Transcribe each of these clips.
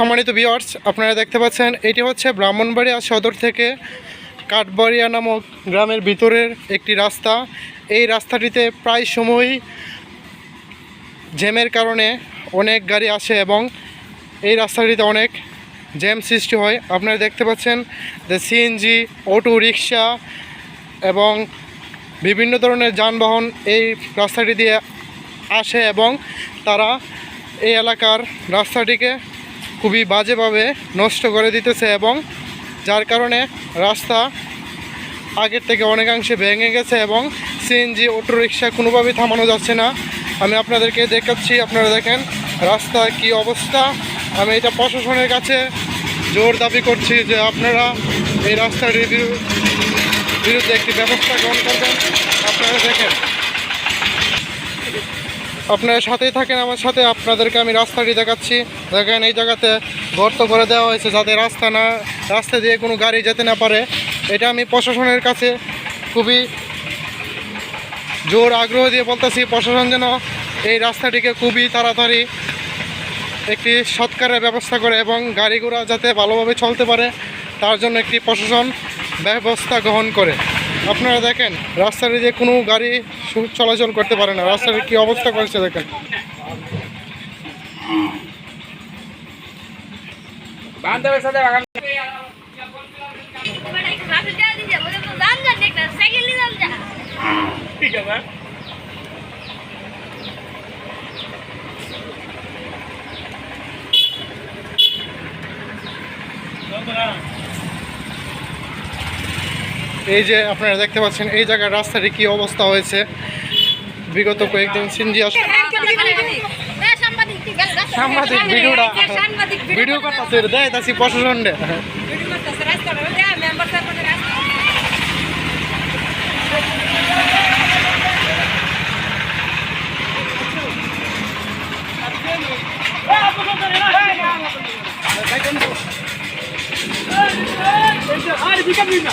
সম্মানিত ভিওয়ার্স আপনারা দেখতে পাচ্ছেন, এটি হচ্ছে ব্রাহ্মণবাড়িয়া সদর থেকে কাঠবাড়িয়া নামক গ্রামের ভিতরের একটি রাস্তা। এই রাস্তাটিতে প্রায় সময়ই জ্যামের কারণে অনেক গাড়ি আসে এবং এই রাস্তাটিতে অনেক জ্যাম সৃষ্টি হয়। আপনারা দেখতে পাচ্ছেন যে সিএনজি অটো রিক্সা এবং বিভিন্ন ধরনের যানবাহন এই রাস্তাটি দিয়ে আসে এবং তারা এই এলাকার রাস্তাটিকে খুবই বাজেভাবে নষ্ট করে দিতেছে এবং যার কারণে রাস্তা আগের থেকে অনেকাংশে ভেঙে গেছে এবং সিএনজি অটো রিক্সা কোনোভাবেই থামানো যাচ্ছে না। আমি আপনাদেরকে দেখাচ্ছি, আপনারা দেখেন রাস্তা কি অবস্থা। আমি এটা প্রশাসনের কাছে জোর দাবি করছি যে আপনারা এই রাস্তার রিভিউ বিরুদ্ধে একটি ব্যবস্থা গ্রহণ করবেন। আপনারা দেখেন। আপনারা সাথেই থাকেন, আমার সাথে আপনাদেরকে আমি রাস্তাটি দেখাচ্ছি। দেখেন, এই জায়গাতে গর্ত করে দেওয়া হয়েছে যাতে রাস্তা না, রাস্তা দিয়ে কোনো গাড়ি যেতে না পারে। এটা আমি প্রশাসনের কাছে খুবই জোর আগ্রহ দিয়ে বলতেছি, প্রশাসন যেন এই রাস্তাটিকে খুবই তাড়াতাড়ি একটি সৎকারের ব্যবস্থা করে এবং গাড়ি যাতে ভালোভাবে চলতে পারে, তার জন্য একটি প্রশাসন ব্যবস্থা গ্রহণ করে। আপনারা দেখেন রাস্তাটি দিয়ে কোনো গাড়ি সু- চলাচল করতে পারে না রাস্তাটির কি অবস্থা করেছে দেখেন। আছে এই যে আপনারা দেখতে পাচ্ছেন, এই জায়গার রাস্তাটি কি অবস্থা হয়েছে? বিগত কয়েকদিন সিনজি সাংবাদিক ভিডিওটা ভিডিও দেয় তাছি প্রশাসন আরে নিন না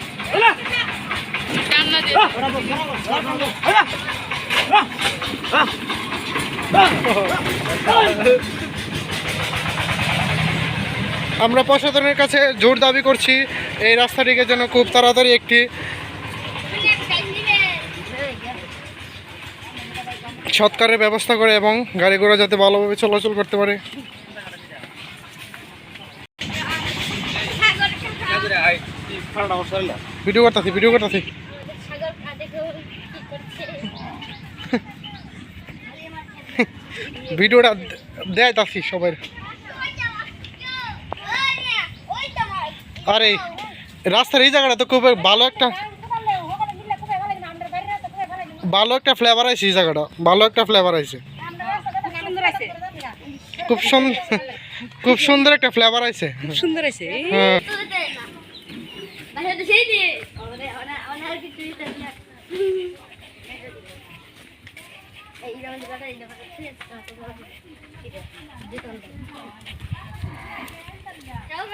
আমরা প্রশাসনের কাছে জোর দাবি করছি এই রাস্তাটিকে যেন খুব তাড়াতাড়ি একটি সৎকারের ব্যবস্থা করে এবং গাড়ি ঘোড়া যাতে ভালোভাবে চলাচল করতে পারে। ভিডিও করতেছি ভিডিও করতেছি। ভিডিওটা দেয় তাছি সবাই। আরে রাস্তার এই জায়গাটা তো খুব ভালো একটা ভালো একটা ফ্লেভার আছে এই জায়গাটা। ভালো একটা ফ্লেভার আছে খুব সুন্দর খুব সুন্দর একটা ফ্লেভার আছে সুন্দর আছে হ্যাঁ। Ciao,